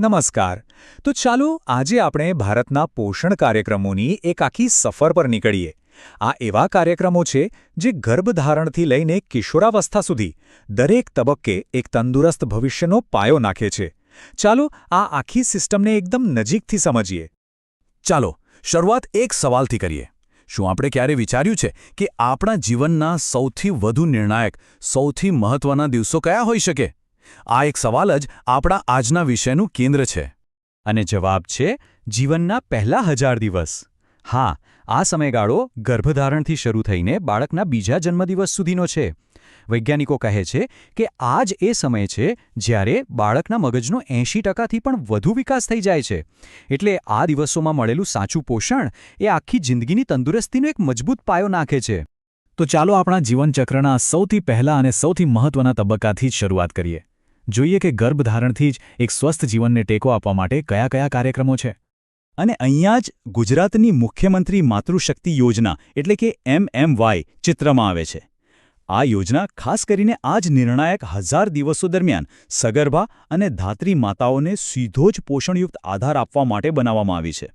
નમસ્કાર. તો ચાલો આજે આપણે ભારતના પોષણ કાર્યક્રમોની એક આખી સફર પર નીકળીએ. આ એવા કાર્યક્રમો છે જે ગર્ભધારણથી લઈને કિશોરાવસ્થા સુધી દરેક તબક્કે એક તંદુરસ્ત ભવિષ્યનો પાયો નાખે છે. ચાલો આ આખી સિસ્ટમને એકદમ નજીકથી સમજીએ. ચાલો, શરૂઆત એક સવાલથી કરીએ. શું આપણે ક્યારે વિચાર્યું છે કે આપણા જીવનના સૌથી વધુ નિર્ણાયક, સૌથી મહત્વના દિવસો કયા હોઈ શકે? આ એક સવાલ જ આપણા આજના વિષયનું કેન્દ્ર છે. અને જવાબ છે, જીવનના પહેલા હજાર દિવસ. હા, આ સમયગાળો ગર્ભધારણથી શરૂ થઈને બાળકના બીજા જન્મદિવસ સુધીનો છે. વૈજ્ઞાનિકો કહે છે કે આ જ એ સમય છે જ્યારે બાળકના મગજનો એંશી ટકાથી પણ વધુ વિકાસ થઈ જાય છે. એટલે આ દિવસોમાં મળેલું સાચું પોષણ એ આખી જિંદગીની તંદુરસ્તીનો એક મજબૂત પાયો નાખે છે. તો ચાલો આપણા જીવનચક્રના સૌથી પહેલા અને સૌથી મહત્વના તબક્કાથી જ શરૂઆત કરીએ. જોઈએ કે ગર્ભધારણથી જ એક સ્વસ્થ જીવનને ટેકો આપવા માટે કયા કયા કાર્યક્રમો છે. અને અહીંયા જ ગુજરાતની મુખ્યમંત્રી માતૃશક્તિ યોજના એટલે કે એમએમવાય ચિત્રમાં આવે છે. આ યોજના ખાસ કરીને આ જ નિર્ણાયક હજાર દિવસો દરમિયાન સગર્ભા અને ધાત્રી માતાઓને સીધો જ પોષણયુક્ત આધાર આપવા માટે બનાવવામાં આવી છે.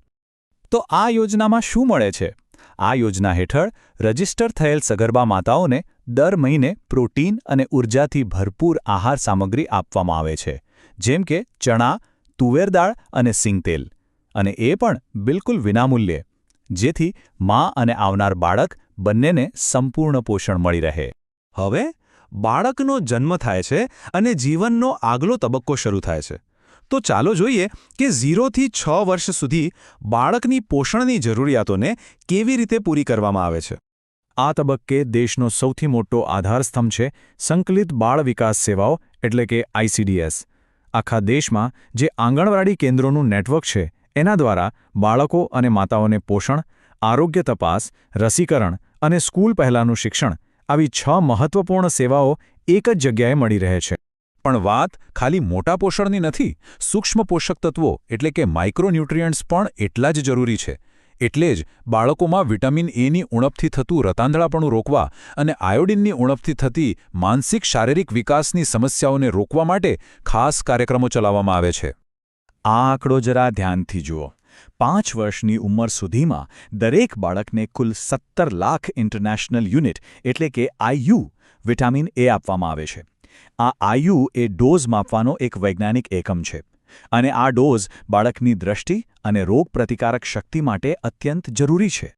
તો આ યોજનામાં શું મળે છે? આ યોજના હેઠળ રજિસ્ટર થયેલ સગર્ભા માતાઓને દર મહિને પ્રોટીન અને ઉર્જાથી ભરપૂર આહાર સામગ્રી આપવામાં આવે છે, જેમ કે ચણા, તુવેર દાળ અને સિંગતેલ અને એ પણ બિલકુલ વિનામૂલ્યે, જેથી મા અને આવનાર બાળક બંનેને સંપૂર્ણ પોષણ મળી રહે. હવે, બાળકનો જન્મ થાય છે અને જીવનનો આગલો તબક્કો શરૂ થાય છે. તો ચાલો જોઈએ કે ઝીરોથી છ વર્ષ સુધી બાળકની પોષણની જરૂરિયાતોને કેવી રીતે પૂરી કરવામાં આવે છે. આ તબક્કે દેશનો સૌથી મોટો આધારસ્તંભ છે સંકલિત બાળ વિકાસ સેવાઓ, એટલે કે આઈસીડીએસ આખા દેશમાં જે આંગણવાડી કેન્દ્રોનું નેટવર્ક છે, એના દ્વારા બાળકો અને માતાઓને પોષણ, આરોગ્ય તપાસ, રસીકરણ અને સ્કૂલ પહેલાંનું શિક્ષણ આવી છ મહત્વપૂર્ણ સેવાઓ એક જ જગ્યાએ મળી રહે છે. પણ વાત ખાલી મોટા પોષણની નથી, સૂક્ષ્મ પોષક તત્વો, એટલે કે માઇક્રોન્યુટ્રિયન્ટ્સ પણ એટલા જ જરૂરી છે. એટલે જ બાળકોમાં વિટામિન એની ઉણપથી થતું રતાંધળાપણું રોકવા અને આયોડિનની ઉણપથી થતી માનસિક શારીરિક વિકાસની સમસ્યાઓને રોકવા માટે ખાસ કાર્યક્રમો ચલાવવામાં આવે છે. આ આંકડો જરા ધ્યાનથી જુઓ. પાંચ વર્ષની ઉંમર સુધીમાં દરેક બાળકને કુલ સત્તર લાખ ઇન્ટરનેશનલ યુનિટ એટલે કે આઈયુ વિટામિન એ આપવામાં આવે છે. આ આયુ એ ડોઝ માપવાનો એક વૈજ્ઞાનિક એકમ છે. અને આ ડોઝ બાળકની દ્રષ્ટિ અને રોગપ્રતિકારક શક્તિ માટે અત્યંત જરૂરી છે.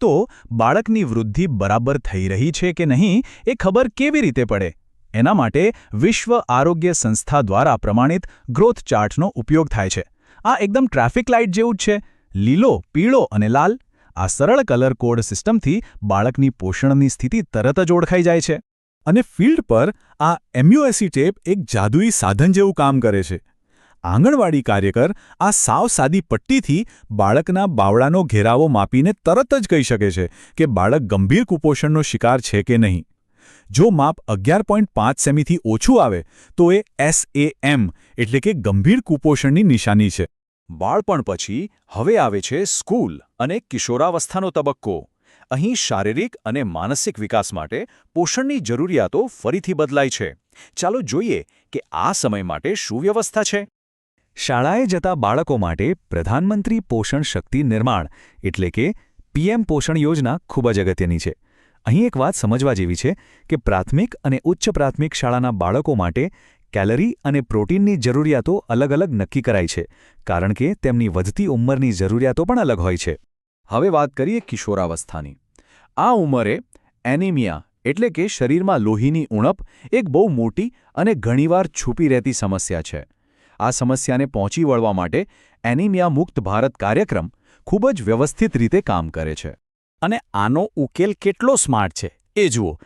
તો બાળકની વૃદ્ધિ બરાબર થઈ રહી છે કે નહીં એ ખબર કેવી રીતે પડે? એના માટે વિશ્વ આરોગ્ય સંસ્થા દ્વારા પ્રમાણિત ગ્રોથ ચાર્ટનો ઉપયોગ થાય છે. આ એકદમ ટ્રાફિક લાઇટ જેવું જ છે. લીલો, પીળો અને લાલ આ સરળ કલર કોડ સિસ્ટમથી બાળકની પોષણની સ્થિતિ તરત જ ઓળખાઈ જાય છે. અને ફિલ્ડ પર આ એમ્યુએસી ટેપ એક જાદુઈ સાધન જેવું કામ કરે છે. આંગણવાડી કાર્યકર આ સાવ સાદી પટ્ટીથી બાળકના બાવળાનો ઘેરાવો માપીને તરત જ કહી શકે છે કે બાળક ગંભીર કુપોષણનો શિકાર છે કે નહીં. જો માપ અગિયાર પોઈન્ટ પાંચ સેમીથી ઓછું આવે, તો એ એસએએમ એટલે કે ગંભીર કુપોષણની નિશાની છે. બાળપણ પછી હવે આવે છે સ્કૂલ અને કિશોરાવસ્થાનો તબક્કો. અહીં શારીરિક અને માનસિક વિકાસ માટે પોષણની જરૂરિયાતો ફરીથી બદલાય છે. ચાલો જોઈએ કે આ સમય માટે શું વ્યવસ્થા છે. શાળાએ જતા બાળકો માટે પ્રધાનમંત્રી પોષણ શક્તિ નિર્માણ, એટલે કે પીએમ પોષણ યોજના ખૂબ જ અગત્યની છે. અહીં એક વાત સમજવા જેવી છે કે પ્રાથમિક અને ઉચ્ચ પ્રાથમિક શાળાના બાળકો માટે કેલરી અને પ્રોટીનની જરૂરિયાતો અલગ અલગ નક્કી કરાય છે, કારણ કે તેમની વધતી ઉંમરની જરૂરિયાતો પણ અલગ હોય છે. હવે વાત કરીએ કિશોરાવસ્થાની. આ ઉંમરે એનિમિયા, એટલે કે શરીરમાં લોહીની ઉણપ, એક બહુ મોટી અને ઘણીવાર છૂપી રહેતી સમસ્યા છે. આ સમસ્યાને પહોંચી વળવા માટે એનિમિયા મુક્ત ભારત કાર્યક્રમ ખૂબ જ વ્યવસ્થિત રીતે કામ કરે છે. અને આનો ઉકેલ કેટલો સ્માર્ટ છે, એ જુઓ.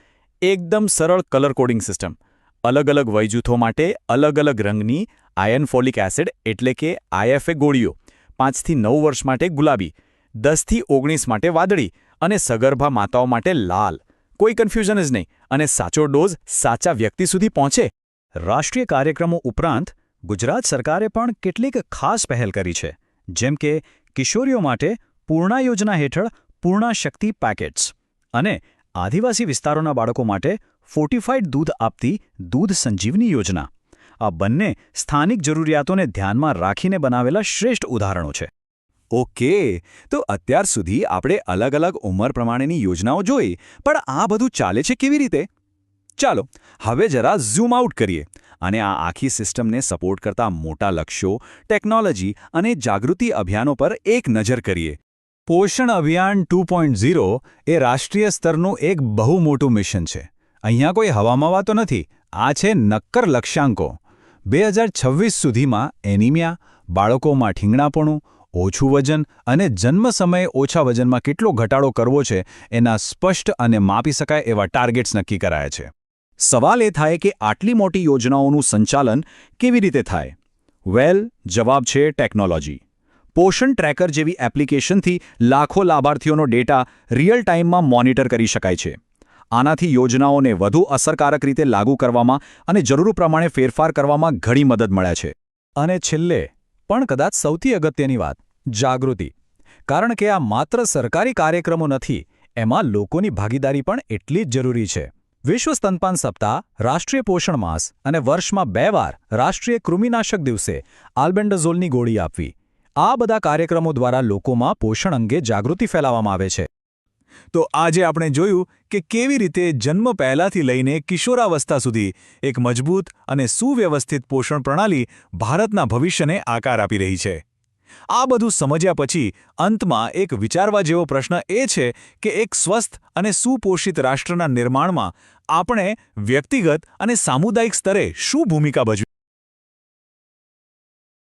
એકદમ સરળ કલર કોડિંગ સિસ્ટમ. અલગ અલગ વયજૂથો માટે અલગ અલગ રંગની આયન ફોલિક એસિડ એટલે કે આઈએફએ ગોળીઓ પાંચથી નવ વર્ષ માટે ગુલાબી દસથી ઓગણીસ માટે વાદળી અને સગર્ભા માતાઓ માટે લાલ. કોઈ કન્ફ્યુઝન જ નહીં અને સાચો ડોઝ સાચા વ્યક્તિ સુધી પહોંચે. રાષ્ટ્રીય કાર્યક્રમો ઉપરાંત ગુજરાત સરકારે પણ કેટલીક ખાસ પહેલ કરી છે, જેમ કે કિશોરીઓ માટે પૂર્ણા યોજના હેઠળ પૂર્ણા શક્તિ પેકેટ્સ અને આદિવાસી વિસ્તારોના બાળકો માટે ફોર્ટિફાઈડ દૂધ આપતી દૂધ સંજીવની યોજના. આ બંને સ્થાનિક જરૂરિયાતોને ધ્યાનમાં રાખીને બનાવેલા શ્રેષ્ઠ ઉદાહરણો છે. ઓકે, તો અત્યાર સુધી આપણે અલગ અલગ ઉંમર પ્રમાણેની યોજનાઓ જોઈ, પણ આ બધું ચાલે છે કેવી રીતે? ચાલો, હવે જરા ઝૂમ આઉટ કરીએ અને આ આખી સિસ્ટમને સપોર્ટ કરતા મોટા લક્ષ્યો, ટેકનોલોજી અને જાગૃતિ અભિયાનો પર એક નજર કરીએ. પોષણ અભિયાન ટુ એ રાષ્ટ્રીય સ્તરનું એક બહુ મોટું મિશન છે. અહીંયા કોઈ હવામાં તો નથી. આ છે નક્કર લક્ષ્યાંકો. બે હજાર છવ્વીસ સુધીમાં એનિમિયા, બાળકોમાં ઠીંગણાપણું, ઓછું વજન અને જન્મ સમયે ઓછા વજનમાં કેટલો ઘટાડો કરવો છે એના સ્પષ્ટ અને માપી શકાય એવા ટાર્ગેટ્સ નક્કી કરાયા છે. સવાલ એ થાય કે આટલી મોટી યોજનાઓનું સંચાલન કેવી રીતે થાય? વેલ જવાબ છે ટેકનોલોજી. પોષણ ટ્રેકર જેવી એપ્લિકેશનથી લાખો લાભાર્થીઓનો ડેટા રિયલ ટાઈમમાં મોનિટર કરી શકાય છે. આનાથી યોજનાઓને વધુ અસરકારક રીતે લાગુ કરવામાં અને જરૂર પ્રમાણે ફેરફાર કરવામાં ઘણી મદદ મળે છે. અને છેલ્લે, પણ કદાચ સૌથી અગત્યની વાત, જાગૃતિ. કારણ કે આ માત્ર સરકારી કાર્યક્રમો નથી, એમાં લોકોની ભાગીદારી પણ એટલી જ જરૂરી છે. વિશ્વ સ્તનપાન સપ્તાહ, રાષ્ટ્રીય પોષણ માસ અને વર્ષમાં બે વાર રાષ્ટ્રીય કૃમિનાશક દિવસે આલ્બેન્ડઝોલની ગોળી આપવી. આ બધા કાર્યક્રમો દ્વારા લોકોમાં પોષણ અંગે જાગૃતિ ફેલાવવામાં આવે છે. તો આજે આપણે જોયું કે કેવી રીતે જન્મ પહેલાંથી લઈને કિશોરાવસ્થા સુધી એક મજબૂત અને સુવ્યવસ્થિત પોષણ પ્રણાલી ભારતના ભવિષ્યને આકાર આપી રહી છે. આ બધું સમજ્યા પછી અંતમાં એક વિચારવા જેવો પ્રશ્ન એ છે કે એક સ્વસ્થ અને સુપોષિત રાષ્ટ્રના નિર્માણમાં આપણે વ્યક્તિગત અને સામુદાયિક સ્તરે શું ભૂમિકા ભજવી